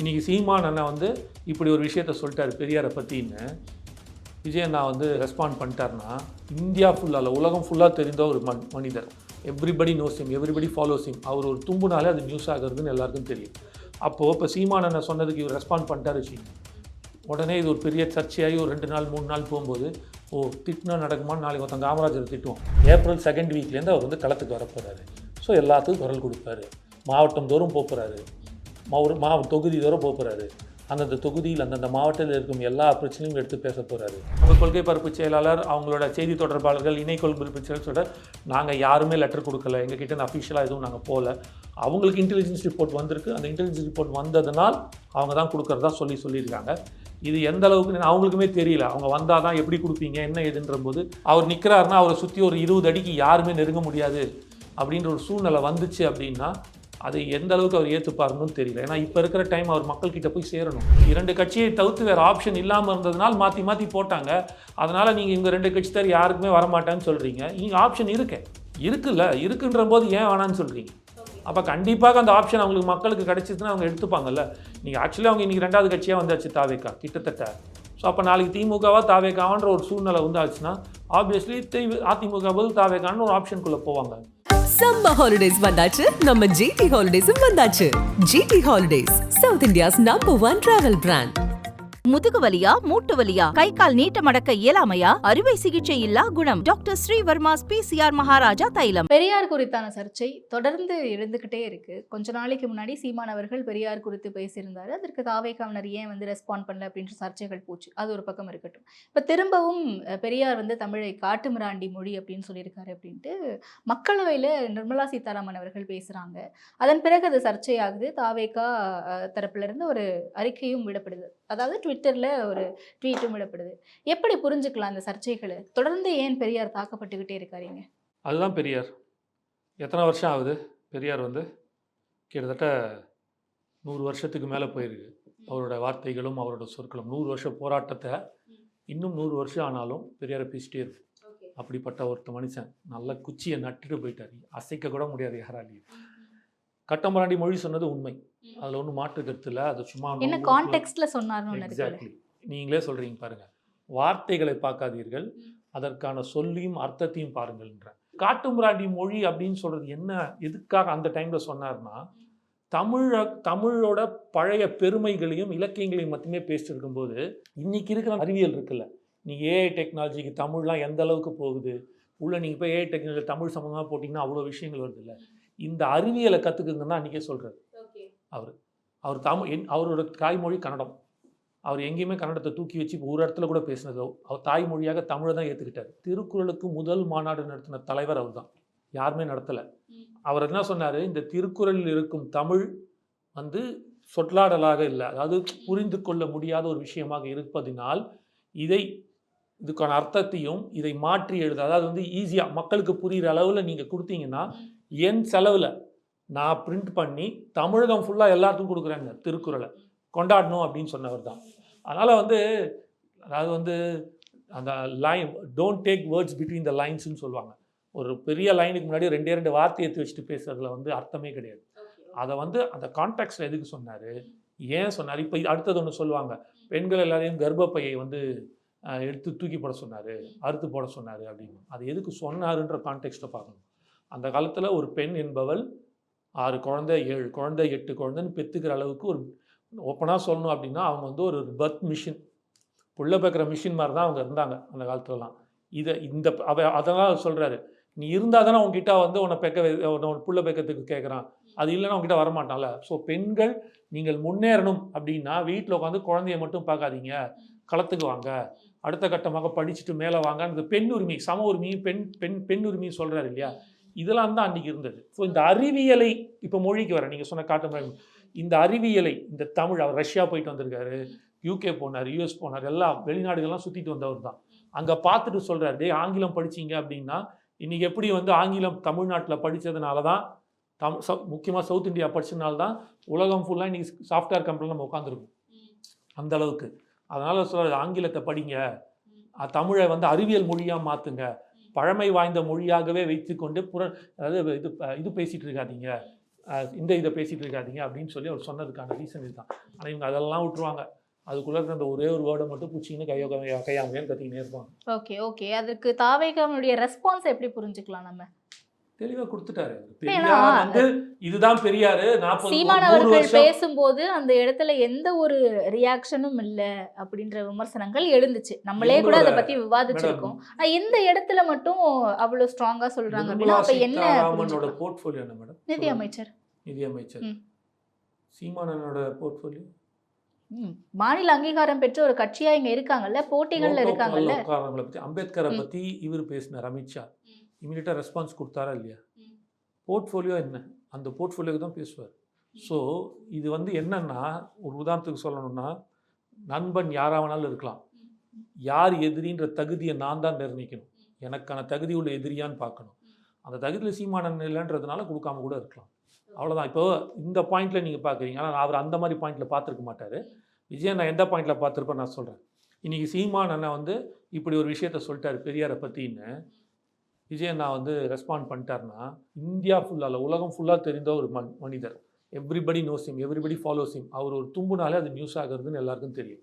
இன்றைக்கி சீமான் அண்ணா வந்து இப்படி ஒரு விஷயத்த சொல்லிட்டார் பெரியாரை பற்றின்னு விஜய் அண்ணா வந்து ரெஸ்பாண்ட் பண்ணிட்டாருன்னா இந்தியா ஃபுல்லாக இல்லை உலகம் ஃபுல்லாக தெரிந்த ஒரு மன் மனிதர். Everybody knows him everybody follows him. அவர் ஒரு தும்புனாலே அது நியூஸ் ஆகிறதுன்னு எல்லாருக்கும் தெரியும். அப்போது இப்போ சீமான் அண்ணன் சொன்னதுக்கு இவர் ரெஸ்பாண்ட் பண்ணிட்டாரு வச்சுக்கோங்க. உடனே இது ஒரு பெரிய சர்ச்சையாகி ஒரு ரெண்டு நாள் மூணு நாள் போகும்போது ஓ திட்டினா நடக்குமான்னு நாளைக்கு ஒருத்தன் காமராஜர் திட்டுவோம் ஏப்ரல் செகண்ட் வீக்லேருந்து அவர் வந்து களத்துக்கு வரப்போகிறாரு ஸோ எல்லாத்துக்கும் குரல் கொடுப்பாரு. மாவட்டம் தோறும் போகிறாரு ஒரு மா தொகுதி தோறும் போகிறாரு அந்தந்த தொகுதியில் அந்தந்த மாவட்டத்தில் இருக்கும் எல்லா பிரச்சனையும் எடுத்து பேச போகிறாரு அவங்க கொள்கை பரப்பு செயலாளர் அவங்களோட செய்தி தொடர்பாளர்கள் இணை கொள்கை பரப்பு செயலாளர் நாங்கள் யாருமே லெட்டர் கொடுக்கல. எங்ககிட்ட அஃபிஷியலாக எதுவும் நாங்கள் போகல அவங்களுக்கு இன்டெலிஜென்ஸ் ரிப்போர்ட் வந்திருக்கு. அந்த இன்டெலிஜென்ஸ் ரிப்போர்ட் வந்ததுனால் அவங்க தான் கொடுக்குறதா சொல்லி சொல்லியிருக்காங்க. இது எந்த அளவுக்கு அவங்களுக்குமே தெரியல. அவங்க வந்தால் தான் எப்படி கொடுப்பீங்க என்ன ஏதுன்ற போது அவர் நிற்கிறாருன்னா அவரை சுற்றி ஒரு இருபது அடிக்கு யாருமே நெருங்க முடியாது. அப்படின்ற ஒரு சூழ்நிலை வந்துச்சு அப்படின்னா அதை எந்த அளவுக்கு அவர் ஏற்றுப்பாருன்னு தெரியல. ஏன்னா இப்போ இருக்கிற டைம் அவர் மக்கள்கிட்ட போய் சேரணும். இரண்டு கட்சியை தவிர்த்து வேறு ஆப்ஷன் இல்லாமல் இருந்ததுனால் மாற்றி மாற்றி போட்டாங்க. அதனால் நீங்கள் இவங்க ரெண்டு கட்சி தர யாருக்குமே வரமாட்டேன்னு சொல்கிறீங்க இங்கே ஆப்ஷன் இருக்கு. இருக்குல்ல. இருக்குன்ற போது ஏன் வேணான்னு சொல்கிறீங்க அப்போ கண்டிப்பாக அந்த ஆப்ஷன் அவங்களுக்கு மக்களுக்கு கிடைச்சிதுன்னா அவங்க எடுத்துப்பாங்கல்ல. நீங்கள் ஆக்சுவலி அவங்க இன்றைக்கி ரெண்டாவது கட்சியாக வந்தாச்சு தாவேக்கா கிட்டத்தட்ட. ஸோ அப்போ நாளைக்கு திமுகவா தாவேக்காவான்ற ஒரு சூழ்நிலை வந்து ஆச்சுன்னா ஆப்வியஸ்லி அதிமுக பதில் தாவேக்கான்னு ஒரு ஆப்ஷனுக்குள்ளே போவாங்க. சம்ம ஹாலிடேஸ் வந்தாச்சு. நம்ம ஜிடி ஹாலிடேஸும் வந்தாச்சு. GT holidays South India's number one travel brand முதுகு வலியா மூட்டு வலியா கை கால் நீட்ட மடக்க இயலாமையா? அறுவை சிகிச்சை இல்லா குணம். டாக்டர் ஸ்ரீவர்மா பிசிஆர் மகாராஜா தைலம். பெரியார் குறித்தான சர்ச்சை தொடர்ந்து எழுந்துக்கிட்டே இருக்கு. கொஞ்ச நாளைக்கு முன்னாடி சீமான் அவர்கள் பெரியார் குறித்து பேசியிருந்தாரு. அதற்கு தாவேக்காவினர் ஏன் வந்து ரெஸ்பாண்ட் பண்ணல அப்படின்ற சர்ச்சைகள் போச்சு. அது ஒரு பக்கம் இருக்கட்டும். இப்போ திரும்பவும் பெரியார் வந்து தமிழை காட்டுமிராண்டி மொழி அப்படின்னு சொல்லியிருக்காரு அப்படின்ட்டு மக்களவையில் நிர்மலா சீதாராமன் அவர்கள் பேசுகிறாங்க அதன் பிறகு அது சர்ச்சையாகுது. தாவேக்கா அஹ், தரப்புல இருந்து ஒரு அறிக்கையும் விடப்படுது. அதாவது ட்விட்டரில் ஒரு ட்வீட்டும் விடப்படுது. எப்படி புரிஞ்சுக்கலாம் அந்த சர்ச்சைகளை? தொடர்ந்து ஏன் பெரியார் தாக்கப்பட்டுக்கிட்டே இருக்காருங்க அதுதான் பெரியார். எத்தனை வருஷம் ஆகுது பெரியார் வந்து? கிட்டத்தட்ட நூறு வருஷத்துக்கு மேலே போயிருக்கு. அவரோட வார்த்தைகளும் அவரோட சொற்களும். நூறு வருஷ போராட்டத்தை இன்னும் நூறு வருஷம் ஆனாலும் பெரியாரை பேசிட்டே இருக்கு. அப்படிப்பட்ட ஒருத்த மனுஷன். நல்ல குச்சியை நட்டுட்டு போயிட்டார். அசைக்க கூட முடியாது யாராலையும். கட்டமராண்டி மொழி சொன்னது உண்மை. அதில் ஒன்றும் மாற்று கருத்து இல்லை. அது சும்மா என்ன கான்டெக்ட்ல சொன்னார்னு எக்ஸாக்ட்லி நீங்களே சொல்றீங்க பாருங்க. வார்த்தைகளை பார்க்காதீர்கள். அதற்கான சொல்லியும் அர்த்தத்தையும் பாருங்கள்ன்ற. காட்டுமிராண்டி மொழி அப்படின்னு சொல்றது என்ன எதுக்காக அந்த டைம்ல சொன்னார்னா தமிழ தமிழோட பழைய பெருமைகளையும் இலக்கியங்களையும் மட்டுமே பேசிட்டு இருக்கும்போது இன்னைக்கு இருக்கிற அறிவியல் இருக்குல்ல. நீ ஏஐ டெக்னாலஜிக்கு தமிழ்லாம் எந்த அளவுக்கு போகுது? உள்ள நீங்கள் போய் ஏஐ டெக்னாலஜி தமிழ் சம்மந்தமாக போட்டிங்கன்னா அவ்வளோ விஷயங்கள் வருது இல்லை. இந்த அறிவியலை கற்றுக்குங்கன்னா அன்றைக்கே சொல்கிறார் அவர். அவர் தமிழ் என் அவரோட தாய்மொழி கன்னடம். அவர் எங்கேயுமே கன்னடத்தை தூக்கி வச்சு இப்ப ஒரு இடத்துல கூட பேசினதோ அவர் தாய்மொழியாக தமிழை தான் ஏற்றுக்கிட்டார் திருக்குறளுக்கு முதல் மாநாடு நடத்தின தலைவர் அவர் தான் யாருமே நடத்தலை. அவர் என்ன சொன்னார்? இந்த திருக்குறளில் இருக்கும் தமிழ் வந்து சொல்லாடலாக இல்லை. அதாவது புரிந்து கொள்ள முடியாத ஒரு விஷயமாக இருப்பதினால் இதை இதுக்கான அர்த்தத்தையும் இதை மாற்றி எழுத அதாவது வந்து ஈஸியாக மக்களுக்கு புரிகிற அளவில் நீங்கள் கொடுத்தீங்கன்னா என் செலவில் நான் பிரிண்ட் பண்ணி தமிழகம் ஃபுல்லாக எல்லாத்துக்கும் கொடுக்குறேங்க திருக்குறளை. கொண்டாடணும் அப்படின்னு சொன்னவர் தான். அதனால் வந்து அதாவது வந்து அந்த line don't take words between the லைன்ஸ்னு சொல்லுவாங்க. ஒரு பெரிய லைனுக்கு முன்னாடி ரெண்டே ரெண்டு வார்த்தை எடுத்து வச்சுட்டு பேசுறதுல வந்து அர்த்தமே கிடையாது. அதை வந்து அந்த கான்டாக்ட்ஸில் எதுக்கு சொன்னார்? ஏன் சொன்னார்? இப்போ அடுத்தது ஒன்று சொல்லுவாங்க. பெண்கள் எல்லாரையும் கர்ப்பப்பையை வந்து எடுத்து தூக்கி போட சொன்னார் அறுத்து போட சொன்னார் அப்படின்னு. அது எதுக்கு சொன்னாருன்ற கான்டெக்ட்டை பார்க்கணும். அந்த காலத்தில் ஒரு பெண் என்பவள் ஆறு குழந்தை ஏழு குழந்தை எட்டு குழந்தைன்னு பெற்றுக்கிற அளவுக்கு ஒரு ஓப்பனாக சொல்லணும் அப்படின்னா அவங்க வந்து ஒரு பர்த் மிஷின் புள்ள பேக்கிற மிஷின் மாதிரி தான் அவங்க இருந்தாங்க அந்த காலத்துலலாம். இதை இந்த அவ அதெல்லாம் சொல்கிறாரு நீ இருந்தால் தானே உங்ககிட்ட வந்து உன்னை பெக்க வை- உன்னை புள்ள பெக்கத்துக்கு கேட்குறான் அது இல்லைன்னா உங்ககிட்ட வரமாட்டான்ல. ஸோ பெண்கள் நீங்கள் முன்னேறணும் அப்படின்னா வீட்டில் உட்காந்து குழந்தைய மட்டும் பார்க்காதீங்க களத்துக்கு வாங்க. அடுத்த கட்டமாக படிச்சுட்டு மேலே வாங்க அந்த பெண் உரிமை சம உரிமை பெண் பெண் பெண் உரிமை சொல்கிறாரு இல்லையா? இதெல்லாம் தான் அன்றைக்கி இருந்தது. ஸோ இந்த அறிவியலை இப்போ மொழிக்கு வரேன். நீங்கள் சொன்ன காட்டு இந்த அறிவியலை இந்த தமிழ் அவர் ரஷ்யா போயிட்டு வந்திருக்காரு யூகே போனார் யூஎஸ் போனார் எல்லாம் வெளிநாடுகள்லாம் சுற்றிட்டு வந்தவர் தான். அங்கே பார்த்துட்டு சொல்கிறார் டேய் ஆங்கிலம் படிச்சீங்க அப்படின்னா இன்றைக்கி எப்படி வந்து ஆங்கிலம் தமிழ்நாட்டில் படித்ததுனால தான் தம் சவு முக்கியமாக சவுத் இந்தியா படிச்சதுனால தான் உலகம் ஃபுல்லாக இன்றைக்கி சாஃப்ட்வேர் கம்பெனியில் நம்ம உட்காந்துருக்கோம் அந்த அளவுக்கு. அதனால் சொல்கிறார் ஆங்கிலத்தை படிங்க. தமிழை வந்து அறிவியல் மொழியாக மாற்றுங்க பழமை வாய்ந்த மொழியாகவே வைத்துக்கொண்டு புற அதாவது இது இது பேசிகிட்டு இருக்காதீங்க. இந்த இதை பேசிகிட்டு இருக்காதீங்க அப்படின்னு சொல்லி அவர் சொன்னதுக்கான ரீசன் இதுதான். ஆனால் இவங்க அதெல்லாம் விட்டுருவாங்க. அதுக்குள்ளே இருக்கிற அந்த ஒரே ஒரு வேர்டை மட்டும் பிடிச்சிங்கன்னு கையோ கையாமையான்னு கத்திக்கிட்டே இருப்பாங்க. ஓகே ஓகே அதுக்கு தாவேகனுடைய ரெஸ்பான்ஸ் எப்படி புரிஞ்சுக்கலாம் நம்ம? தெளிவாக கொடுத்துட்டாரு. பெரியார் வந்து இதுதான் பெரியாரு சீமான் அவர்கள் பேசும்போது அந்த இடத்துல எந்த ஒரு ரியாக்ஷனும் இல்ல அப்படின்ற விமர்சனங்கள் எழுந்துச்சு. நம்மளே கூட அதை பத்தி விவாதிச்சிருக்கோம். எந்த இடத்துல மட்டும் அவ்வளவு ஸ்ட்ராங்கா சொல்றாங்க அப்படின்னா அப்ப என்ன சீதாராமனோட புரிஞ்சுக்கலாம்? போர்ட்ஃபோலியோ என்ன மேடம்? நிதி அமைச்சர். நிதி அமைச்சர். சீமானனோட போர்ட்ஃபோலியோ ம், மாநில அங்கீகாரம் பெற்ற ஒரு கட்சியா இங்க இருக்காங்கல்ல? போட்டிகள்ல இருக்காங்கல்ல? அம்பேத்கரை. பத்தி இவர் பேசினார் அமித்ஷா. இமீடியட்டா ரெஸ்பான்ஸ் கொடுத்தாரா இல்லையா. போர்ட்ஃபோலியோ என்ன? அந்த போர்ட்ஃபோலியோக்கு தான் பேசுவார். ஸோ இது வந்து என்னன்னா ஒரு உதாரணத்துக்கு சொல்லணும்னா நண்பன் யாரா வேணாலும் இருக்கலாம் யார் எதிரின்ற தகுதியை நான் தான் நிர்ணயிக்கணும். எனக்கான தகுதி உள்ள எதிரியான்னு பார்க்கணும். அந்த தகுதியில் சீமானன் இல்லைன்றதுனால கொடுக்காம கூட இருக்கலாம். அவ்வளோதான் இப்போ இந்த பாயிண்ட்ல நீங்கள் பார்க்குறீங்க. ஆனால் அவர் அந்த மாதிரி பாயிண்ட்ல பார்த்துருக்க மாட்டார். விஜய் நான் எந்த பாயிண்ட்ல பார்த்துருப்பேன் நான் சொல்கிறேன் இன்னைக்கு சீமான் அண்ணன் வந்து இப்படி ஒரு விஷயத்த சொல்லிட்டாரு பெரியாரை பற்றின்னு விஜய் நான் வந்து ரெஸ்பாண்ட் பண்ணிட்டாருன்னா இந்தியா ஃபுல்லாக உலகம் ஃபுல்லாக தெரிந்த ஒரு மன் மனிதர். Everybody knows him everybody follows him அவர் ஒரு தும்புனாலே அது நியூஸ் ஆகுறதுன்னு எல்லாருக்கும் தெரியும்.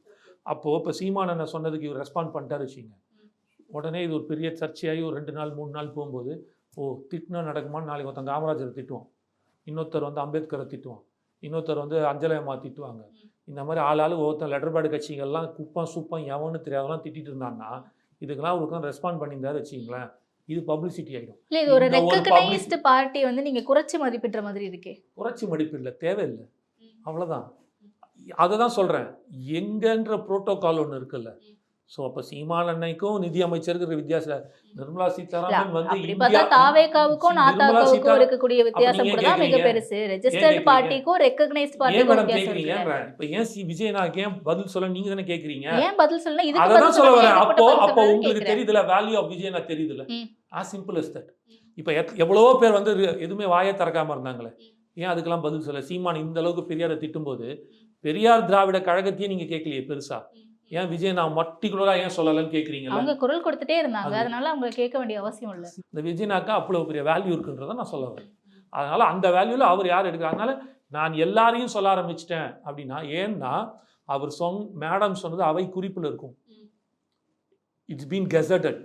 அப்போது இப்போ சீமான் அண்ணன் சொன்னதுக்கு இவர் ரெஸ்பாண்ட் பண்ணிட்டாரு வச்சுங்க உடனே இது ஒரு பெரிய சர்ச்சையாகி ஒரு ரெண்டு நாள் மூணு நாள் போகும்போது ஓ திட்டினா நடக்குமான்னு நாளைக்கு ஒருத்தன் காமராஜரை திட்டுவோம் இன்னொருத்தர் வந்து அம்பேத்கரை திட்டுவோம் இன்னொருத்தர் வந்து அஞ்சலயமா திட்டுவாங்க. இந்த மாதிரி ஆள் ஆளு ஒருத்தன் லெட்டர்பேடு கட்சிகள்லாம் குப்பம் சுப்பம் எவனு தெரியாதெல்லாம் திட்டிட்டு இருந்தான்னா இதுக்கெல்லாம் அவருக்கு ரெஸ்பாண்ட் பண்ணியிருந்தாரு வச்சிங்களேன் இது பப்ளிசிட்டி ஆகிடும் இல்ல இது ஒரு ரெக்கக்னைஸ்டு பார்ட்டி வந்து நீங்க குறைச்சு மதிப்பிடுற மாதிரி இருக்கே. குறைச்சி மடிப்பு இல்லை தேவையில்லை. அவ்வளோதான் அதை தான் சொல்கிறேன் எங்கன்ற புரோட்டோகால் ஒன்று இருக்குல்ல. ஸோ அப்போ சீமான் அன்னைக்கும் நிதி அமைச்சருக்கு வித்தியாசம் நிர்மலா சீதாராமன் வந்து தாவேகாவுக்கும் சீதா- இருக்கக்கூடிய வித்தியாசம் நீங்க கூட தான் மிக கேக்குறீங்க? பெருசு ரெஜிஸ்டர்ட் கேக்குறீங்க? பார்ட்டிக்கும் ரெக்கக்னைஸ்ட் பார்ட்டிக்கும் வித்தியாசம் இப்போ ஏன் சி விஜய் நான் ஏன் பதில் சொல்ல நீங்கள் தானே கேட்குறீங்க ஏன் பதில் சொல்லணும் இதுக்கு பதில் சொல்ல வரேன். அப்போ அப்போ உங்களுக்கு. தெரியுதுல வேல்யூ ஆஃப் விஜய் நான் தெரியுதுல ஆ சிம்பிள் as தட் இப்போ எவ்வளவோ பேர் வந்து எதுவுமே வாயை திறக்காம இருந்தாங்களே. ஏன் அதுக்கெல்லாம் பதில் சொல்ல சீமான் இந்த அளவுக்கு பெரியாரை திட்டும்போது பெரியார் திராவிட கழகத்தையே நீங்க கேட்கலையே பெருசா? ஏன் விஜய் நான் மட்டிகுலரா ஏன் சொல்லலைன்னு கேட்குறீங்களா அவங்க குரல் கொடுத்துட்டே இருந்தாங்க. அது- அதனால அவங்க கேட்க வேண்டிய அவசியம் இல்ல. இந்த விஜய்னாக்கா அவ்வளோ பெரிய வேல்யூ இருக்குன்றதை நான் சொல்ல வரேன். அதனால அந்த வேல்யூல அவர் யார் எடுக்கிறார் அதனால நான் எல்லாரையும் சொல்ல ஆரம்பிச்சிட்டேன் அப்படின்னா ஏன்னா அவர் சொன் மேடம் சொன்னது அவை குறிப்பில் இருக்கும். இட்ஸ் பீன் கெசட்டட்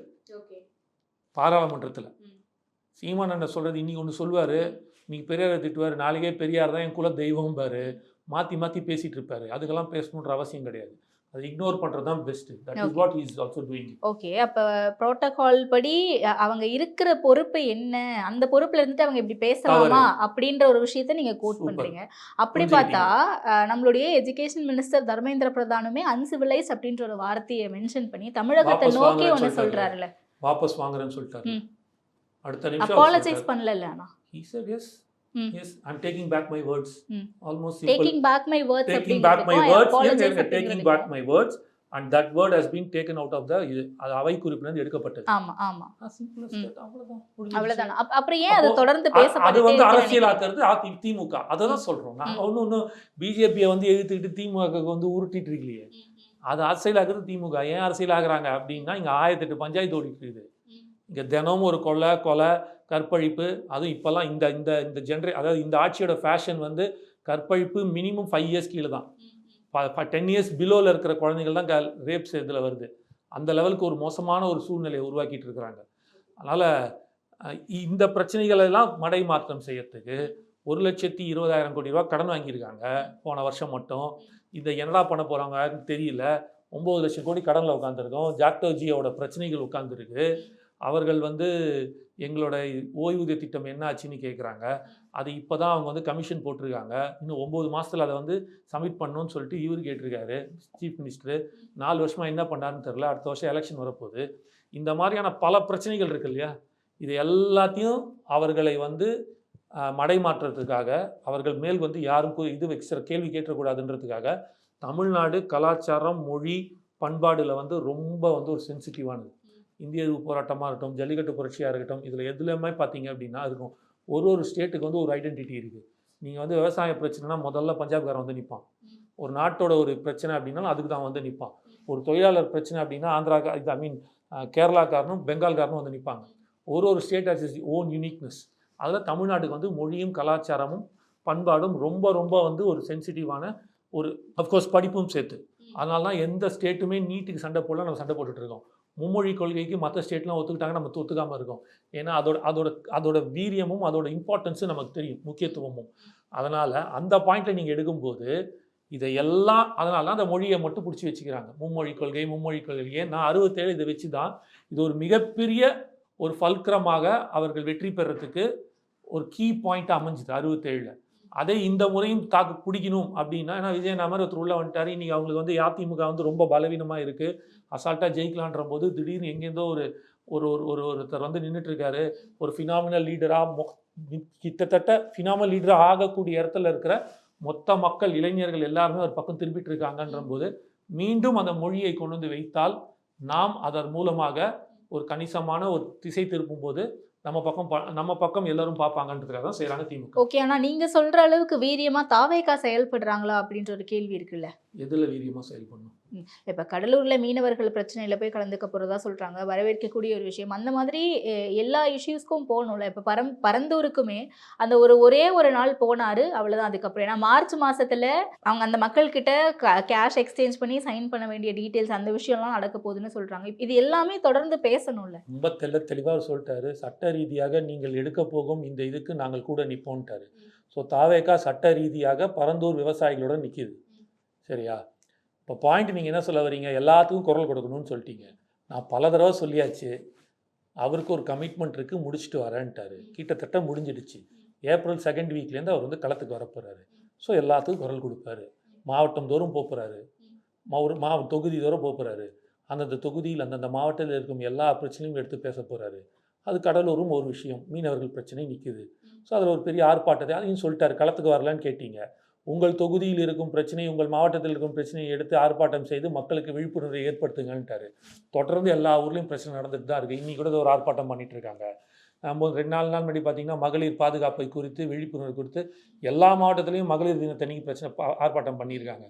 பாராளுமன்றத்தில். சீமான் அண்ணன் சொல்கிறது இன்னைக்கு ஒன்று சொல்லுவார் இன்னைக்கு பெரியாரை திட்டுவார். நாளைக்கே பெரியார் தான் என் குல தெய்வம் பாரு. மாற்றி மாற்றி பேசிகிட்டு இருப்பாரு. அதுக்கெல்லாம் பேசணுன்ற அவசியம் கிடையாது. அது இக்னோர் பண்ணுறது தான் best that is. What is also doing okay அப்ப புரோட்டோகால் படி அவங்க இருக்கிற பொறுப்பு என்ன? அந்த பொறுப்புல இருந்துட்டு அவங்க இப்படி பேசலாமா? அப்படின்ற ஒரு விஷயத்த நீங்க கோட். பண்றீங்க. அப்படி. பார்த்தா நம்மளுடைய எஜுகேஷன் மினிஸ்டர் தர்மேந்திர பிரதானுமே அன்சிவிலைஸ் அப்படின்ற ஒரு வார்த்தையை மென்ஷன் பண்ணி தமிழகத்தை நோக்கி சொல்லிட்டாரு. சொல்றாருல்ல. வாபஸ் வாங்குறேன்னு சொல்லிட்டாரு. ம். அடுத்த நிமிஷம் அப்பாலஜைஸ் பண்ணல ஆனா he said yes ம். yes i'm taking back my words. ம். almost simple. Taking back my words taking back my words yes, yes, yes, taking back my words and that word has been taken out of the இது அது அவை குறிப்பிலிருந்து எடுக்கப்பட்டது. ஆமா ஆமா. ம். அவ்வளவுதான். அப்புறம் ஏன் அது தொடர்ந்து அது பேசப்பட்டு வந்து அரசியலாக்குறது அதி திமுக. அதை தான் சொல்றோம். நான் ம். ஒன்றும் ஒன்றும் பிஜேபியை வந்து எழுத்துக்கிட்டு திமுக வந்து உருட்டிட்டு இருக்கலையே. அது அரசியலாக்குறது திமுக. ஏன் அரசியலாக்குறாங்க அப்படின்னா இங்க ஆயிரத்தெட்டு பஞ்சாயத்து ஓடிட்டு இருக்குது. இங்க தினமும் ஒரு கொலை கொலை கற்பழிப்பு அதுவும் இப்போல்லாம் இந்த இந்த இந்த ஜென்ரே அதாவது இந்த ஆட்சியோட ஃபேஷன் வந்து கற்பழிப்பு மினிமம் ஃபைவ் இயர்ஸ் கீழே தான். டென் இயர்ஸ் பிலோவில் இருக்கிற குழந்தைகள் தான் க ரேப்ஸ் இதில் வருது. அந்த லெவலுக்கு ஒரு மோசமான ஒரு சூழ்நிலையை உருவாக்கிட்டு இருக்கிறாங்க. அதனால் இந்த பிரச்சனைகளை எல்லாம் மடை மாற்றம் செய்யறதுக்கு ஒரு லட்சத்தி இருபதாயிரம் கோடி ரூபா கடன் வாங்கியிருக்காங்க. போன வருஷம் மட்டும். இந்த என்னடா பண்ண போகிறாங்கன்னு தெரியல. ஒம்பது லட்சம் கோடி கடனில் உட்காந்துருக்கோம் ஜாக்டோஜியோட பிரச்சனைகள் உட்காந்துருக்கு அவர்கள் வந்து எங்களோட ஓய்வூதிய திட்டம் என்ன ஆச்சுன்னு கேட்குறாங்க அது இப்போ தான் அவங்க வந்து கமிஷன் போட்டிருக்காங்க. இன்னும் ஒம்பது மாதத்தில் அதை வந்து சப்மிட் பண்ணணும்னு சொல்லிட்டு இவர் கேட்டிருக்காரு சீஃப் மினிஸ்டரு நாலு வருஷமாக என்ன பண்ணாருன்னு தெரில அடுத்த வருஷம் எலெக்ஷன் வரப்போகுது. இந்த மாதிரியான பல பிரச்சனைகள் இருக்கு இல்லையா? இது எல்லாத்தையும் அவர்களை வந்து மடை மாற்றத்துக்காக அவர்கள் மேல் வந்து யாரும் இது வைக்கிற கேள்வி கேட்கக்கூடாதுன்றதுக்காக தமிழ்நாடு கலாச்சாரம் மொழி பண்பாடில் வந்து ரொம்ப வந்து ஒரு சென்சிட்டிவானது இந்திய போராட்டமாக இருக்கட்டும் ஜல்லிக்கட்டு புரட்சியாக இருக்கட்டும் இதில் எதுலையுமே பார்த்தீங்க அப்படின்னா இருக்கும் ஒரு ஒரு ஸ்டேட்டுக்கு வந்து ஒரு ஐடென்டிட்டி இருக்குது நீங்கள் வந்து விவசாய பிரச்சனைனா முதல்ல பஞ்சாப்காரன் வந்து நிற்பான் ஒரு நாட்டோட ஒரு பிரச்சனை அப்படின்னாலும் அதுக்கு தான் வந்து நிற்பான் ஒரு தொழிலாளர் பிரச்சனை அப்படின்னா ஆந்திரா இது ஐ மீன் கேரளாக்காரனும் பெங்கால்காரனும் வந்து நிற்பாங்க ஒரு ஒரு state has is own uniqueness அதில் தமிழ்நாட்டுக்கு வந்து மொழியும் கலாச்சாரமும் பண்பாடும் ரொம்ப ரொம்ப வந்து ஒரு சென்சிட்டிவான ஒரு அஃப்கோர்ஸ் படிப்பும் சேர்த்து. அதனால தான் எந்த ஸ்டேட்டுமே நீட்டுக்கு சண்டை போடல நம்ம சண்டை போட்டுட்டு இருக்கோம். மும்மொழி கொள்கைக்கு மற்ற ஸ்டேட்லாம் ஒத்துக்கிட்டாங்க நம்ம ஒத்துக்காமல் இருக்கோம். ஏன்னா அதோட அதோட அதோட வீரியமும் அதோட இம்பார்ட்டன்ஸும் நமக்கு தெரியும் முக்கியத்துவமும். அதனால் அந்த பாயிண்ட்டை நீங்கள் எடுக்கும்போது இதையெல்லாம் அதனால தான் அந்த மொழியை மட்டும் பிடிச்சி வச்சுக்கிறாங்க. மும்மொழி கொள்கை மும்மொழி கொள்கை. ஏன்னா அறுபத்தேழு இதை வச்சு தான் இது ஒரு மிகப்பெரிய ஒரு ஃபல்க்ரமாக அவர்கள் வெற்றி பெறத்துக்கு ஒரு கீ பாயிண்ட் அமைஞ்சுது அறுபத்தேழில். அதை இந்த முறையும் தாக்கு பிடிக்கணும் அப்படின்னா ஏன்னா விஜய் மாதிரி ஒருத்தர் உள்ள வந்துட்டார் இன்றைக்கி அவங்களுக்கு வந்து அதிமுக வந்து ரொம்ப பலவீனமாக இருக்குது அசால்ட்டாக ஜெயிக்கலான்ற போது திடீர்னு எங்கேருந்தோ ஒரு ஒரு ஒரு ஒரு ஒருத்தர் வந்து நின்றுட்டுருக்காரு ஒரு ஃபினாமினல் லீடராக கிட்டத்தட்ட ஃபினாமினல் லீடராக ஆகக்கூடிய இடத்துல இருக்கிற மொத்த மக்கள் இளைஞர்கள் எல்லாருமே ஒரு பக்கம் திரும்பிட்டு இருக்காங்கன்ற போது மீண்டும் அந்த மொழியை கொண்டு வந்து வைத்தால் நாம் அதன் மூலமாக ஒரு கணிசமான ஒரு திசை திருப்பும் போது நம்ம பக்கம் ப- நம்ம பக்கம் எல்லாரும் பார்ப்பாங்கன்றதுக்காக தான் செய்கிறாங்க திமுக. ஓகே ஆனால் நீங்கள் சொல்கிற அளவுக்கு வீரியமாக தாவேக்கா செயல்படுறாங்களா அப்படின்ற ஒரு கேள்வி இருக்குல்ல? எதில் வீரியமாக செயல்படணும் இப்ப கடலூர்ல மீனவர்கள் பிரச்சனையில போய் கலந்துக்க போறதா சொல்றாங்க. வரவேற்கக்கூடிய ஒரு விஷயம். அந்த மாதிரி எல்லா இஷ்யூஸ்க்கும் போகணும்ல. இப்ப பரம் பரந்தூருக்குமே அந்த ஒரு ஒரே ஒரு நாள் போனாரு அவ்வளவுதான். அதுக்கப்புறம் ஏன்னா மார்ச் மாசத்துல அவங்க அந்த மக்கள் கிட்ட கேஷ் எக்ஸ்சேஞ்ச் பண்ணி சைன் பண்ண வேண்டிய டீட்டெயில்ஸ் அந்த விஷயம்லாம் நடக்க போகுதுன்னு சொல்றாங்க. இது எல்லாமே தொடர்ந்து பேசணும்ல. ரொம்ப தெள்ள தெளிவாக சொல்லிட்டாரு. சட்ட ரீதியாக நீங்கள் எடுக்க போகும் இந்த இதுக்கு நாங்கள் கூட நிற்போன்ட்டாரு ஸோ தாவேக்கா சட்ட ரீதியாக பரந்தூர் விவசாயிகளோட நிற்கிது சரியா? இப்போ பாயிண்ட் நீங்கள் என்ன சொல்ல வரீங்க எல்லாத்துக்கும் குரல் கொடுக்கணும்னு சொல்லிட்டீங்க. நான் பல தடவை சொல்லியாச்சு. அவருக்கு ஒரு கமிட்மெண்ட் இருக்குது முடிச்சுட்டு வரேன்ட்டாரு. கிட்டத்தட்ட முடிஞ்சிடுச்சு. ஏப்ரல் செகண்ட் வீக்லேருந்து அவர் வந்து களத்துக்கு வரப்போகிறாரு ஸோ எல்லாத்துக்கும் குரல் கொடுப்பாரு. மாவட்டம் தோறும் போகிறாரு ஒரு மா தொகுதி தோறும் போகிறாரு அந்தந்த தொகுதியில் அந்தந்த மாவட்டத்தில் இருக்கும் எல்லா பிரச்சனையும் எடுத்து பேச போகிறாரு அது கடலூரும் ஒரு விஷயம். மீனவர்கள் பிரச்சனை நிற்குது ஸோ அதில் ஒரு பெரிய ஆர்ப்பாட்டத்தை அதையும் சொல்லிட்டார். களத்துக்கு வரலான்னு கேட்டீங்க. உங்கள் தொகுதியில் இருக்கும் பிரச்சனை உங்கள் மாவட்டத்தில் இருக்கும் பிரச்சனையை எடுத்து ஆர்ப்பாட்டம் செய்து மக்களுக்கு விழிப்புணர்வை ஏற்படுத்துங்கன்ட்டாரு. தொடர்ந்து எல்லா ஊர்லேயும் பிரச்சனை நடந்துட்டு தான் இருக்குது இன்னைக்கு கூட ஒரு ஆர்ப்பாட்டம் பண்ணிட்டு இருக்காங்க. நம்ம ரெண்டு நாலு நாள் முன்னாடி பார்த்தீங்கன்னா மகளிர் பாதுகாப்பை குறித்து விழிப்புணர்வு குறித்து எல்லா மாவட்டத்திலையும் மகளிர் தினத்தன்னைக்கு பிரச்சனை ஆர்ப்பாட்டம் பண்ணியிருக்காங்க.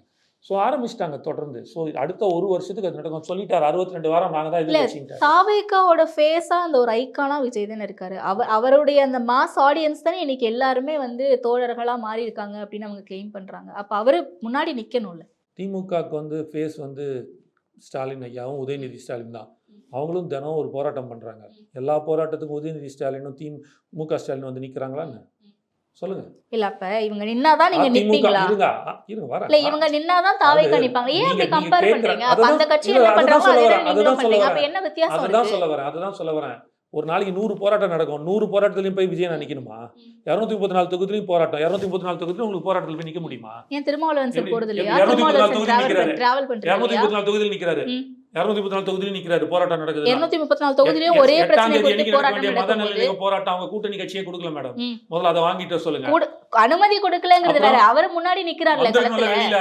ஸோ ஆரம்பிச்சிட்டாங்க தொடர்ந்து. ஸோ அடுத்த ஒரு வருஷத்துக்கு அது நடக்கும். சொல்லிட்டார் அறுபத்தி ரெண்டு வாரம் நாங்கள் தான் இல்ல, இது வச்சுக்கிட்டார் தாவேக்காவோட ஃபேஸா அந்த ஒரு ஐக்கானா விஜய் தானே இருக்காரு. அவர் அவருடைய அந்த மாஸ் ஆடியன்ஸ் தானே இன்னைக்கு எல்லாருமே வந்து தோழர்களா மாறி இருக்காங்க அப்படின்னு அவங்க கிளைம் பண்றாங்க. அப்ப அவரு முன்னாடி நிக்கணும்ல. திமுகவுக்கு வந்து ஃபேஸ் வந்து ஸ்டாலின் ஐயாவும் உதயநிதி ஸ்டாலின் தான். அவங்களும் தினம் ஒரு போராட்டம் பண்ணுறாங்க எல்லா போராட்டத்துக்கும் உதயநிதி ஸ்டாலினும் தி மு க ஸ்டாலின் வந்து நிற்கிறாங்களான்னு சொல்லுங்க. இல்ல அப்ப இவங்க நின்னாதான் நீங்க நிப்பீங்களா? இல்ல இவங்க நின்னாதான் தாவேக்கா அது நிப்பாங்க ஏன் அப்படி கம்பேர் பண்றீங்க? அந்த கட்சி என்ன சொல்ல அதுதான் பண்றீங்க. அப்ப. என்ன வித்தியாசம் அதுதான் சொல்ல வரேன். அதுதான் சொல்ல வரேன். ஒரு நாளைக்கு நூறு போராட்டம் நடக்கும். நூறு போராட்டத்துலையும் போய் விஜய் நினைக்கணுமா இரநூத்தி முப்பத்தி நாலு தொகுதிலையும் போராட்டம். இரநூத்தி முப்பத்தி நாலு தொகுதியிலும் உங்களுக்கு போராட்டத்தில் போய் நிற்க முடியுமா? ஏன் திருமாவளவன் சார் போறது இல்லையா இருநூத்தி முப்பத்தி நாலு தொகுதி டிராவல் டிராவல் இரநூத்தி பண்றாங்க முப்பத்தி நாலு தொகுதியில் நிற்கிறாரு. இரநூத்தி முப்பத்தி நாலு தொகுதியிலும் நிற்கிறாரு போராட்டம் நடக்குது இருநூத்தி முப்பத்தி நாலு தொகுதியிலும் ஒரே பிரச்சனை தேதி குறித்து போராட்டம் மத நல்லிணக்க போராட்டம் அவங்க கூட்டணி கட்சியே கொடுக்கல மேடம். முதல்ல அதை வாங்கிட்டு சொல்லுங்க. அனுமதி கொடுக்கலங்கிறது வேற. அவர் முன்னாடி நிக்கிறார்ல வெளியில.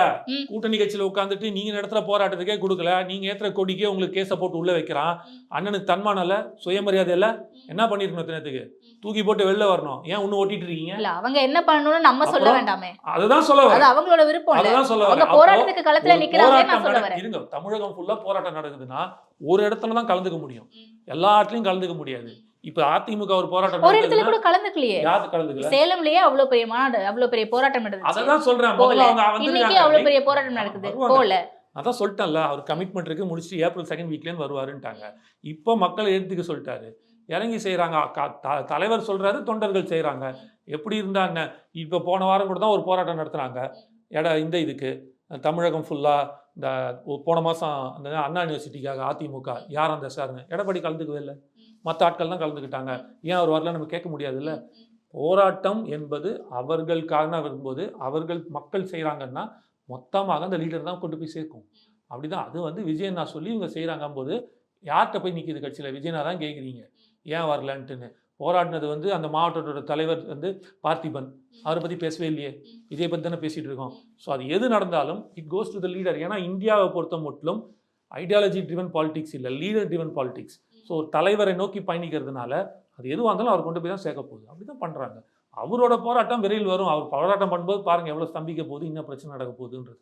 கூட்டணி கட்சியில உட்காந்துட்டு நீங்க நடத்துற போராட்டத்துக்கே கொடுக்கல. நீங்க ஏத்துற கொடிக்கே உங்களுக்கு கேஸ போட்டு உள்ள வைக்கிறான். அண்ணனுக்கு தன்மானம் இல்ல சுயமரியாதை இல்ல. என்ன பண்ணிருக்கணும் தினத்துக்கு தூக்கி போட்டு வெளில வரணும். ஏன் இன்னும் ஓட்டிட்டு இருக்கீங்க? இல்ல அவங்க என்ன பண்ணணும்னு நம்ம சொல்ல வேண்டாமே. அதுதான் சொல்ல அது வரேன் அவங்களோட விருப்பம் அதுதான் சொல்ல வரேன். போராட்டத்துக்கு களத்துல நிக்கிறாங்க நான் சொல்ல வரேன். இருங்க தமிழகம் ஃபுல்லா போராட்டம் நடக்குதுன்னா ஒரு இடத்துல தான் கலந்துக்க முடியும். எல்லா இடத்துலயும் கலந்துக்க முடியாது. இப்ப அதிமுக ஒரு போராட்டம் ஒரு இடத்துல கூட கலந்துக்கலையே. யாரு கலந்துக்கல? சேலம்லயே அவ்வளவு பெரிய மாநாடு அவ்வளவு பெரிய போராட்டம் நடந்துச்சு. அததான் சொல்றேன். போல. முதல்ல அவங்க இன்னைக்கு அவ்வளவு பெரிய போராட்டம் நடக்குது. போல அதான் சொல்லிட்டேன்ல அவர் கமிட்மெண்ட் இருக்கு முடிச்சுட்டு ஏப்ரல் செகண்ட் வீக்லேருந்து வருவாருன்ட்டாங்க. இப்போ மக்களை எடுத்துக்க சொல்லிட்டாரு. இறங்கி செய்கிறாங்க தலைவர் சொல்கிறாரு தொண்டர்கள் செய்கிறாங்க எப்படி இருந்தால் என்ன? இப்போ போன வாரம் கூட தான் ஒரு போராட்டம் நடத்துனாங்க. எட இந்த இதுக்கு. தமிழகம் ஃபுல்லாக இந்த போன மாதம் அந்த அண்ணா யூனிவர்சிட்டிக்காக அதிமுக யார் அந்த சார்னு? எடப்பாடி கலந்துக்கவே இல்லை. மற்ற ஆட்கள் தான் கலந்துக்கிட்டாங்க. ஏன் அவர் வரல நம்ம கேட்க முடியாதுல்ல? போராட்டம் என்பது அவர்களுக்காக வரும்போது அவர்கள் மக்கள் செய்கிறாங்கன்னா மொத்தமாக அந்த லீடர் தான் கொண்டு போய் சேர்க்கும். அப்படிதான். அது வந்து விஜயன் நான் சொல்லி இவங்க செய்கிறாங்க போது யார்கிட்ட போய் நிற்கிது கட்சியில்? விஜயனா தான் கேட்குறீங்க ஏன் வரலன்ட்டுன்னு. போராடினது வந்து அந்த மாவட்டத்தோட தலைவர் வந்து பார்த்திபன். அவரை பற்றி பேசவே இல்லையே. இதை பற்றி தானே பேசிகிட்டு இருக்கோம். ஸோ அது எது நடந்தாலும் it goes to the leader ஏன்னா இந்தியாவை பொறுத்த மட்டும் ஐடியாலஜி ட்ரிவன் பாலிடிக்ஸ் இல்லை லீடர் ட்ரிவன் பாலிடிக்ஸ் ஸோ தலைவரை நோக்கி பயணிக்கிறதுனால அது எதுவாக இருந்தாலும் அவர் கொண்டு போய் தான் சேர்க்க போகுது. அப்படி தான் பண்ணுறாங்க அவரோட போராட்டம் விரைவில் வரும். அவர் போராட்டம் பண்ணும்போது பாருங்கள் எவ்வளோ ஸ்தம்பிக்க போகுது இன்னும் பிரச்சனை நடக்க போகுதுன்றது.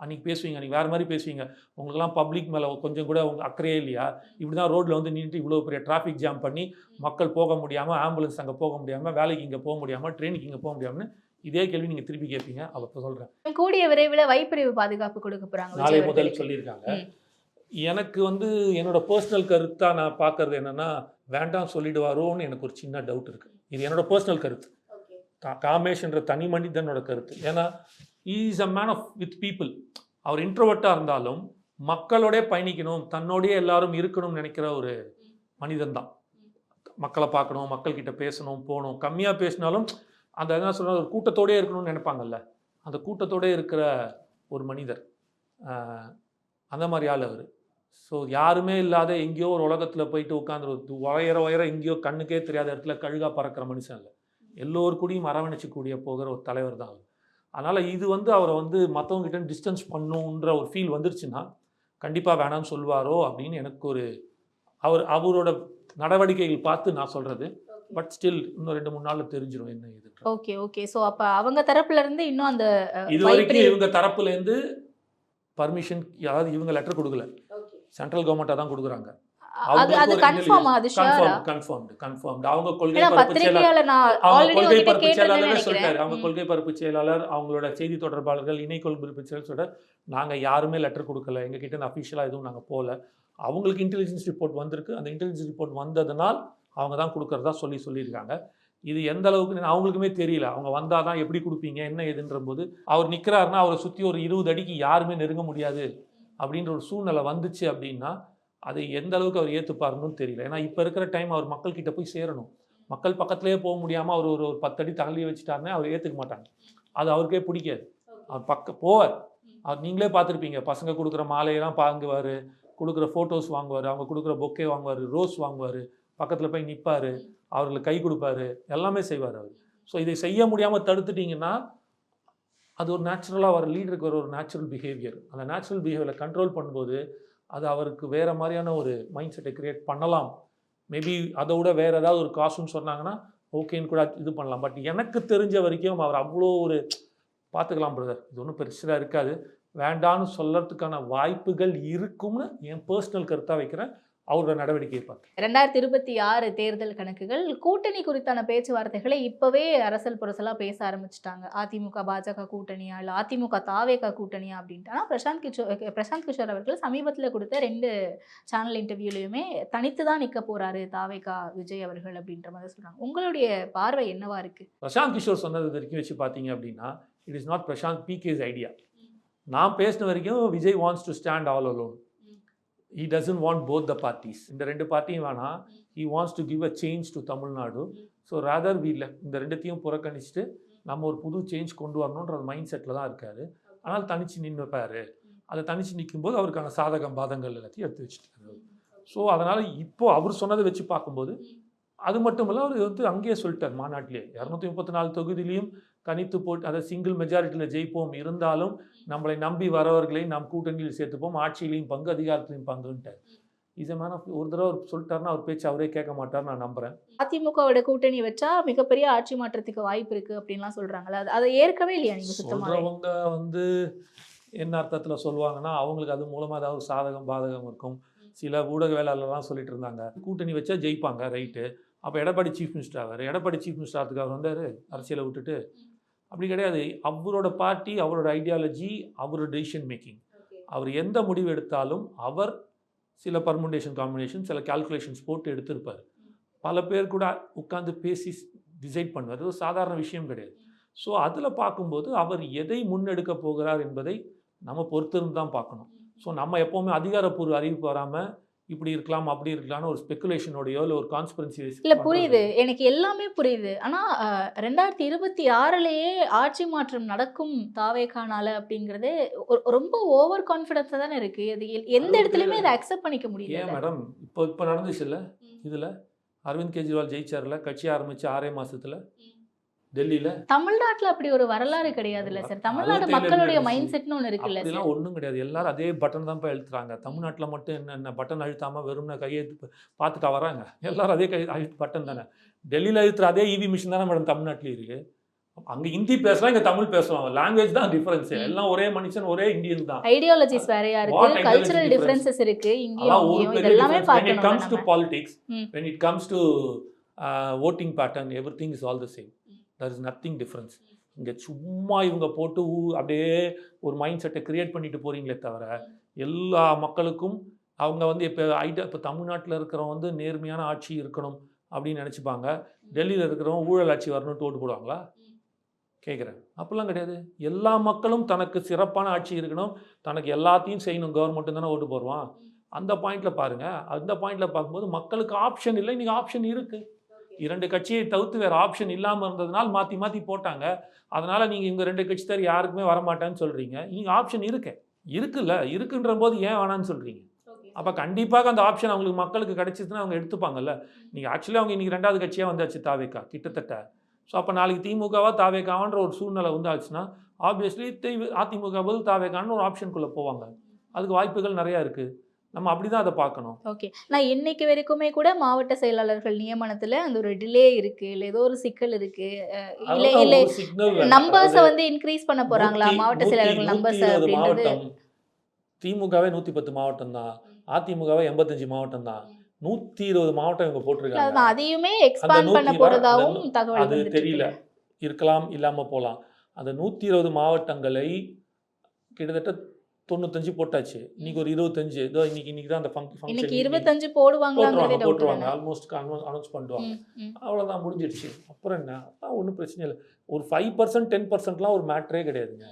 அன்றைக்கி பேசுவீங்க அன்றைக்கி வேறு மாதிரி பேசுவீங்க. உங்களுக்கெல்லாம் பப்ளிக் மேலே கொஞ்சம் கூட உங்க அக்கறையே இல்லையா? இப்படி தான் ரோட்டில் வந்து நின்றுட்டு இவ்வளோ பெரிய டிராஃபிக் ஜாம் பண்ணி மக்கள் போக முடியாமல் ஆம்புலன்ஸ் அங்கே போக முடியாமல் வேலைக்கு இங்கே போக முடியாமல் ட்ரெயினுக்கு இங்கே போக முடியாமல் இதே கேள்வி நீங்கள் திருப்பி கேட்பீங்க அவ இப்போ சொல்கிறேன் கூடிய விரைவில் வைப்பிரிவு பாதுகாப்பு கொடுக்க போறாங்க. நாளை முதல். சொல்லியிருக்காங்க. எனக்கு வந்து என்னோட பர்சனல் கருத்தாக நான் பார்க்கறது என்னன்னா வேண்டாம் சொல்லிடுவாரோன்னு எனக்கு ஒரு சின்ன டவுட் இருக்கு. இது என்னோட பர்சனல் கருத்து. காமேஷ்ன்ற தனி மனிதனோட கருத்து. ஏன்னா is a man of with people அவர் இன்ட்ரோவர்ட்டாக இருந்தாலும் மக்களோடே பயணிக்கணும் தன்னோடய எல்லாரும் இருக்கணும்னு நினைக்கிற ஒரு மனிதன் தான். மக்களை பார்க்கணும் மக்கள்கிட்ட பேசணும் போகணும். கம்மியாக பேசினாலும் அந்த என்ன சொல்கிற ஒரு கூட்டத்தோடயே இருக்கணும்னு நினைப்பாங்கல்ல. அந்த கூட்டத்தோடே இருக்கிற ஒரு மனிதர். அந்த மாதிரி ஆள் அவர். ஸோ யாருமே இல்லாத எங்கேயோ ஒரு உலகத்தில் போயிட்டு உட்காந்துரு உயர உயர எங்கேயோ கண்ணுக்கே தெரியாத இடத்துல கழுகா பறக்கிற மனுஷன் இல்லை. எல்லோரு கூடயும் அரவணைச்சிக்கூடிய போகிற ஒரு தலைவர் தான் அவர். அதனால் இது வந்து அவரை வந்து மற்றவங்க கிட்ட டிஸ்டன்ஸ் பண்ணுன்ற ஒரு ஃபீல் வந்துருச்சுன்னா கண்டிப்பாக வேணாம்னு சொல்வாரோ அப்படின்னு எனக்கு ஒரு அவர் அவரோட நடவடிக்கைகள் பார்த்து நான் சொல்கிறது பட் ஸ்டில் இன்னும் ரெண்டு மூணு நாள்ல தெரிஞ்சிடும் என்ன இது ஓகே ஓகே சோ அப்ப அவங்க தரப்புல இருந்து இன்னும் அந்த இது வரைக்கும் இவங்க தரப்புல இருந்து பர்மிஷன் அதாவது இவங்க லெட்டர் கொடுக்கல. சென்ட்ரல் கவர்மெண்ட்டாக தான் கொடுக்குறாங்க. அது அது கன்ஃபார்ம் அது ஷியரா கன்ஃபார்ம்டு கன்ஃபார்ம்டு அவங்க கொள்கை பரப்பு செயலாளர் அவங்க ஆல்ரெடி கொள்கை பரப்பு செயலாளரே நினைக்கிறேன். அவங்க. கொள்கை பரப்பு செயலாளர் அவங்களோட செய்தி தொடர்பாளர்கள் இணை கொள்கை செயலாளர் சொல்றாரு. நாங்க யாருமே லெட்டர் கொடுக்கல. எங்க கிட்ட அஃபிஷியலாக எதுவும் நாங்க போகல அவங்களுக்கு இன்டெலிஜென்ஸ் ரிப்போர்ட் வந்திருக்கு. அந்த இன்டெலிஜென்ஸ் ரிப்போர்ட் வந்ததுனால் அவங்க தான் கொடுக்கறதா சொல்லி சொல்லியிருக்காங்க. இது எந்த அளவுக்கு அவங்களுக்குமே தெரியல. அவங்க வந்தால் தான் எப்படி கொடுப்பீங்க? என்ன ஏதுன்ற போது அவர் நிற்கிறாருன்னா அவரை சுற்றி ஒரு இருபது அடிக்கு யாருமே நெருங்க முடியாது. அப்படின்ற ஒரு சூழ்நிலை வந்துச்சு அப்படின்னா அதை எந்த அளவுக்கு அவர் ஏற்றுப்பாருன்னு தெரியல. ஏன்னா இப்போ இருக்கிற டைம் அவர் மக்கள்கிட்ட போய் சேரணும். மக்கள் பக்கத்துலேயே போக முடியாமல் அவர் ஒரு ஒரு பத்தடி தள்ளி வச்சுட்டாருன்னா அவர் ஏற்றுக்க மாட்டாங்க. அது அவருக்கே பிடிக்காது. அவர் பக்க போவார். அவர் நீங்களே பார்த்துருப்பீங்க. பசங்க கொடுக்குற மாலையெல்லாம் வாங்குவார் கொடுக்குற ஃபோட்டோஸ் வாங்குவார் அவங்க கொடுக்குற பொக்கே வாங்குவார் ரோஸ் வாங்குவார் பக்கத்தில் போய் நிற்பார் அவர்களுக்கு கை கொடுப்பாரு எல்லாமே செய்வார் அவர். ஸோ இதை செய்ய முடியாமல் தடுத்துட்டீங்கன்னா அது ஒரு நேச்சுரலாக வர லீடருக்கு வர ஒரு நேச்சுரல் பிஹேவியர் அந்த நேச்சுரல் பிஹேவியரை கண்ட்ரோல் பண்ணும்போது அது அவருக்கு வேறு மாதிரியான ஒரு மைண்ட் செட்டை க்ரியேட் பண்ணலாம். மேபி அதை விட வேறு ஏதாவது ஒரு காசுன்னு சொன்னாங்கன்னா ஓகேன்னு கூட இது பண்ணலாம். பட் எனக்கு தெரிஞ்ச வரைக்கும் அவர் அவ்வளோ ஒரு பார்த்துக்கலாம் பிரதர் இது ஒன்றும் பெருசாக இருக்காது. வேண்டான்னு சொல்லறதுக்கான வாய்ப்புகள் இருக்கும்னு என் பர்சனல் கருத்தாக வைக்கிறேன். அவரோட நடவடிக்கையை பார்த்து ரெண்டாயிரத்தி இருபத்தி ஆறு தேர்தல் கணக்குகள் கூட்டணி குறித்தான பேச்சுவார்த்தைகளை இப்பவே அரசல் புரசலா பேச ஆரம்பிச்சிட்டாங்க. அதிமுக பாஜக கூட்டணியா இல்ல அதிமுக தாவேகா கூட்டணியா அப்படின்ட்டு ஆனா பிரசாந்த் கிஷோர் பிரசாந்த் கிஷோர் அவர்கள் சமீபத்துல கொடுத்த ரெண்டு சேனல் இன்டர்வியூலயுமே தனித்து தான் நிக்க போறாரு தாவேகா விஜய் அவர்கள் அப்படின்ற மாதிரி சொல்றாங்க. உங்களுடைய பார்வை என்னவா இருக்கு? பிரசாந்த் கிஷோர் சொன்னது வரைக்கும் வச்சு பார்த்தீங்க அப்படின்னா it is not Prashanth PK's idea நான் பேசின வரைக்கும் Vijay wants to stand all alone he doesn't want both the parties இந்த ரெண்டு பார்ட்டியும் வேணாம். He wants to give a change to Tamil Nadu so rather we இந்த ரெண்டுத்தையும் புறக்கணிச்சுட்டு நம்ம ஒரு புது சேஞ்ச் கொண்டு வரணுன்ற மைண்ட் செட்டில் தான் இருக்கார். ஆனால் தனித்து நின்றுப்பார் அதை தனிச்சு நிற்கும்போது அவருக்கான சாதகம் பாதங்கள் எல்லாத்தையும் எடுத்து வச்சுட்டாரு ஸோ அதனால் இப்போது அவர் சொன்னதை வச்சு பார்க்கும்போது அது மட்டும் இல்லை அவர் வந்து அங்கேயே சொல்லிட்டார் மாநாட்டிலே. இரநூத்தி முப்பத்தி நாலு தொகுதியிலையும் தனித்து போட்டு அதை சிங்கிள் மெஜாரிட்டியில் ஜெயிப்போம். இருந்தாலும் நம்மளை நம்பி வரவர்களை நாம் கூட்டணியில் சேர்த்துப்போம். ஆட்சியிலையும் பங்கு அதிகாரத்திலையும் பங்குன்ட்டார் இஸ் மேன் ஒரு தடவை அவர் சொல்லிட்டாருன்னா அவர் பேச்சு அவரே கேட்க மாட்டார் நான் நம்புறேன். அதிமுகவோட கூட்டணி வச்சா மிகப்பெரிய ஆட்சி மாற்றத்துக்கு வாய்ப்பு இருக்கு அப்படின்லாம் சொல்றாங்கல்ல. அது- அதை ஏற்கவே இல்லையா நீங்க சொல்றவங்க வந்து என்ன அர்த்தத்தில் சொல்லுவாங்கன்னா அவங்களுக்கு அது மூலமாக ஏதாவது சாதகம் பாதகம் இருக்கும். சில ஊடகவியலாளர்லாம் சொல்லிட்டு இருந்தாங்க. கூட்டணி வச்சா ஜெயிப்பாங்க ரைட்டு. அப்போ எடப்பாடி சீஃப் மினிஸ்டர் ஆவார். எடப்பாடி சீஃப் மினிஸ்டர் ஆகிறதுக்கு அவர் வந்தார் அரசியலை விட்டுட்டு. அப்படி கிடையாது. அவரோட பார்ட்டி அவரோட ஐடியாலஜி அவரோட டெசிஷன் மேக்கிங் அவர் எந்த முடிவு எடுத்தாலும் அவர் சில பர்முண்டேஷன் காம்பினேஷன் சில கால்குலேஷன்ஸ் போட்டு எடுத்திருப்பார். பல பேர் கூட உட்காந்து பேசி டிசைட் பண்ணுவார். ஒரு சாதாரண விஷயம் கிடையாது. ஸோ அதில் பார்க்கும்போது அவர் எதை முன்னெடுக்க போகிறார் என்பதை நம்ம பொறுத்திருந்து தான் பார்க்கணும். ஸோ நம்ம எப்போவுமே அதிகாரப்பூர்வ அறிவிப்பு வராமல் இப்படி இருக்கலாம் அப்படி இருக்கலாம்னு ஒரு ஸ்பெகுலேஷனோடையோ இல்லை ஒரு கான்ஸ்பிரன்சி இல்ல புரியுது. எனக்கு எல்லாமே புரியுது. ஆனா அஹ், ரெண்டாயிரத்தி இருபத்தி ஆறுலயே ஆட்சி மாற்றம் நடக்கும் தாவேக்கானால அப்படிங்கறது ஒரு- ரொம்ப ஓவர் கான்பிடன்ஸா தானே இருக்கு. அது எந்த இடத்துலயுமே. இதை அக்செப்ட் பண்ணிக்க ஏன் முடியல மேடம் இப்போ இப்போ நடந்துச்சு இல்லை? இதில் அரவிந்த் கெஜ்ரிவால் ஜெயிச்சார்ல கட்சி ஆரம்பிச்சு ஆறே மாசத்துல? டெல்லியில்? தமிழ்நாட்டுல அப்படி ஒரு வரலாறு கிடையாதுல்ல சார். தமிழ்நாடு மக்களுடைய. மைண்ட் செட்னு ஒண்ணு இருக்குல்ல அப்படிலாம் ஒன்றும் கிடையாது. எல்லாரும் அதே பட்டன் தான் போய் அழுத்துறாங்க தமிழ்நாட்டில் மட்டும் என்ன என்ன பட்டன் அழுத்தாமல் வெறும்னா கையெழுத்து பார்த்துட்டா வராங்க. எல்லாரும் அதே கை அழுத்து பட்டன் தானே. டெல்லியில் அழுத்துற அதே இவி மிஷின் தானே மேடம் தமிழ்நாட்டில் இருக்கு. அங்கே ஹிந்தி பேசலாம் இங்கே தமிழ் பேசலாம் லாங்குவேஜ் தான் டிஃபரன்ஸ். எல்லாம் ஒரே மனுஷன் ஒரே இந்தியன் தான். ஐடியாலஜிஸ் வேறையா இருக்கு. கல்ச்சுரல்? டிஃபரன்சஸ் இருக்கு பெரிய இதெல்லாமே difference. when it பார்க்கணும் comes to politics when it comes to uh, voting pattern everything is all the same. There is nothing difference இங்கே சும்மா இவங்க போட்டு ஊ அப்படியே ஒரு மைண்ட் செட்டை க்ரியேட் பண்ணிட்டு போகிறீங்களே தவிர எல்லா மக்களுக்கும் அவங்க வந்து இப்போ ஐட்ட இப்போ தமிழ்நாட்டில் இருக்கிறவங்க வந்து நேர்மையான ஆட்சி இருக்கணும் அப்படின்னு நினச்சிப்பாங்க. டெல்லியில் இருக்கிறவங்க ஊழல் ஆட்சி வரணும்னு ஓட்டு போடுவாங்களா? கேட்குறேன் அப்படிலாம் கிடையாது. எல்லா மக்களும் தனக்கு சிறப்பான ஆட்சி இருக்கணும். தனக்கு எல்லாத்தையும் செய்யணும். கவர்மெண்ட்டு தானே ஓட்டு போடுவான். அந்த பாயிண்டில் பாருங்கள் அந்த பாயிண்டில் பார்க்கும்போது மக்களுக்கு ஆப்ஷன் இல்லை. இன்றைக்கி ஆப்ஷன் இருக்குது இரண்டு கட்சியை தவிர்த்து வேறு ஆப்ஷன் இல்லாமல் இருந்ததுனால மாற்றி மாற்றி போட்டாங்க. அதனால் நீங்கள் இவங்க ரெண்டு கட்சி தவிர யாருக்குமே வரமாட்டேன்னு சொல்கிறீங்க நீங்கள் ஆப்ஷன் இருக்கு. இருக்குல்ல. இருக்குன்ற போது ஏன் வேணான்னு சொல்கிறீங்க அப்போ கண்டிப்பாக அந்த ஆப்ஷன் அவங்களுக்கு மக்களுக்கு கிடைச்சிதுன்னா அவங்க எடுத்துப்பாங்கல்ல. நீங்கள் ஆக்சுவலி அவங்க இன்றைக்கி ரெண்டாவது கட்சியாக வந்தாச்சு தாவேக்கா கிட்டத்தட்ட. ஸோ அப்போ நாளைக்கு திமுகவா தாவேக்காவான்ற ஒரு சூழ்நிலை வந்து ஆச்சுன்னா ஆப்வியஸ்லி அதிமுக பதில் தாவேக்கான்னு ஒரு ஆப்ஷனுக்குள்ளே போவாங்க. அதுக்கு வாய்ப்புகள் நிறையா இருக்குது நம்ம அப்படி தான் அதை பார்க்கணும். ஓகே. நான் இன்னைக்கு வரைக்குமே கூட மாவட்ட செயலாளர்கள் நியமனத்துல அந்த ஒரு டிலே இருக்கு இல்ல ஏதோ ஒரு சிக்கல் இருக்கு. இல்ல இல்ல. நம்பர்ஸ வந்து இன்க்ரீஸ் பண்ண போறாங்களா? மாவட்ட செயலாளர்கள் நம்பர்ஸ் அப்படின்றது திமுகவே நூற்றி பத்து மாவட்டம் தான். அதிமுகவே எண்பத்தஞ்சு மாவட்டம் தான். நூற்றி இருபது மாவட்டம் இவங்க போட்டிருக்காங்க. அதையுமே எக்ஸ்பாண்ட் பண்ண அந்த தகவல் அது தெரியல இருக்கு. இருக்கலாம் இல்லாமல் போகலாம் அந்த நூற்றி இருபது மாவட்டங்களை கிட்டத்தட்ட தொண்ணூத்தஞ்சு போட்டாச்சு. இன்னைக்கு ஒரு இருபத்தஞ்சு. இதோ இன்னைக்கு இன்னைக்கு தான் அந்த ஃபங்க்ஷன் இருபத்தஞ்சு போடுவாங்களாங்கிறதே போட்டுருவாங்க போட்டுருவாங்க. ஆல்மோஸ்ட் அனௌன்ஸ் பண்ணுவாங்க. ம், ம். அவ்வளோதான் முடிஞ்சிடுச்சு. அப்புறம் என்ன? அதான் ஒன்றும் பிரச்சனை இல்லை. ஒரு ஃபைவ் பர்சன்ட் டென் பர்சன்ட்லாம் ஒரு மேட்ரே கிடையாதுங்க.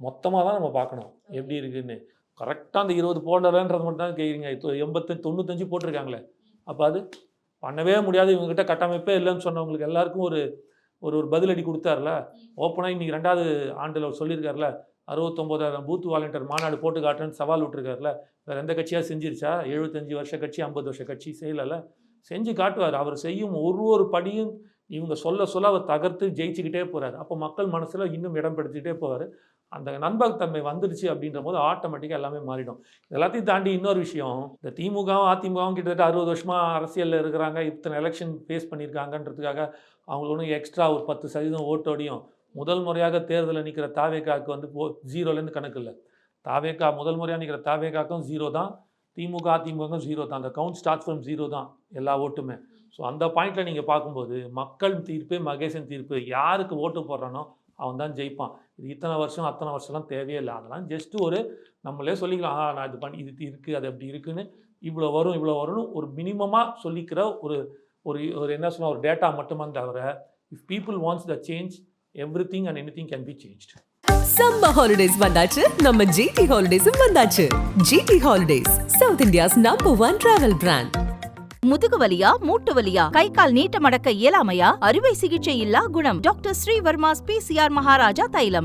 மொத்தமாக தான் நம்ம பார்க்கணும். எப்படி இருக்குன்னு. கரெக்டாக அந்த இருபது போடலன்றது மட்டும் தான் கேட்குறீங்க எண்பத்தஞ்சு தொண்ணூத்தஞ்சு போட்டிருக்காங்களே. அப்போ அது பண்ணவே முடியாது. இவங்ககிட்ட கட்டமைப்பே இல்லைன்னு சொன்னவங்களுக்கு எல்லாருக்கும் ஒரு ஒரு ஒரு பதிலடி கொடுத்தாருல. ஓப்பனாக இன்னைக்கு ரெண்டாவது ஆண்டில் அவர் சொல்லியிருக்காருல. அறுபத்தொம்போதாயிரம் பூத் வாலண்டியர் மாநாடு போட்டு காட்டுறேன்னு சவால் விட்டுருக்காருல. வேறு எந்த கட்சியாக செஞ்சிருச்சா? எழுபத்தஞ்சு வருஷ கட்சி ஐம்பது வருஷ கட்சி செய்யலைல்ல. செஞ்சு காட்டுவார். அவர் செய்யும் ஒரு ஒரு படியும் இவங்க சொல்ல சொல்ல அவர் தகர்த்து ஜெயிச்சுக்கிட்டே போகிறார் அப்போ மக்கள் மனசில் இன்னும் இடம் பிடிச்சிக்கிட்டே போவார். அந்த நண்பகத்தன்மை வந்துடுச்சு அப்படின்ற போது ஆட்டோமேட்டிக்காக எல்லாமே மாறிடும். இது எல்லாத்தையும் தாண்டி இன்னொரு விஷயம். இந்த திமுகவும் அதிமுகவும் கிட்டத்தட்ட அறுபது வருஷமாக அரசியலில் இருக்கிறாங்க. இத்தனை எலெக்ஷன் ஃபேஸ் பண்ணியிருக்காங்கன்றதுக்காக அவங்களுக்கு ஒன்றும் எக்ஸ்ட்ரா ஒரு பத்து சதவீதம் ஓட்டோடையும் முதல் முறையாக தேர்தலில் நிற்கிற தாவேகாக்கு வந்து போ ஜீரோலேருந்து கணக்கு இல்லை. தாவேக்கா முதல் முறையாக நிற்கிற தாவேக்காக்கும் ஜீரோ தான். திமுக அதிமுகவும் ஜீரோ தான். அந்த கவுண்ட் ஸ்டார்ட் ஃப்ரம் ஜீரோ தான் எல்லா ஓட்டுமே. ஸோ அந்த பாயிண்ட்டில் நீங்கள் பார்க்கும்போது மக்கள் தீர்ப்பு மகேசன் தீர்ப்பு யாருக்கு ஓட்டு போடுறானோ அவன் தான் ஜெயிப்பான். இது இத்தனை வருஷம் அத்தனை வருஷம்லாம் தேவையே இல்லை. அதெல்லாம் ஜஸ்ட் ஒரு நம்மளே சொல்லிக்கலாம் ஆ நான் இது பண்ணி இது இருக்குது அது அப்படி இருக்குன்னு. இவ்வளோ வரும் இவ்வளோ வரும்னு ஒரு மினிமமாக சொல்லிக்கிற ஒரு ஒரு ஒரு என்ன சொன்னால் ஒரு டேட்டா மட்டுமே தவிர if people wants the change everything and anything can be change summer holidays வந்தாச்சு நம்ம ஜிடி ஹாலிடேஸும் வந்தாச்சு. GT holidays South India's number one travel brand முதுகு வலியா மூட்டு வலியா கை கால் நீட்ட மடக்க இயலாமையா அறுவை சிகிச்சை இல்லா குணம். டாக்டர் ஸ்ரீவர்மாஸ் பிசிஆர் மகாராஜா தைலம்.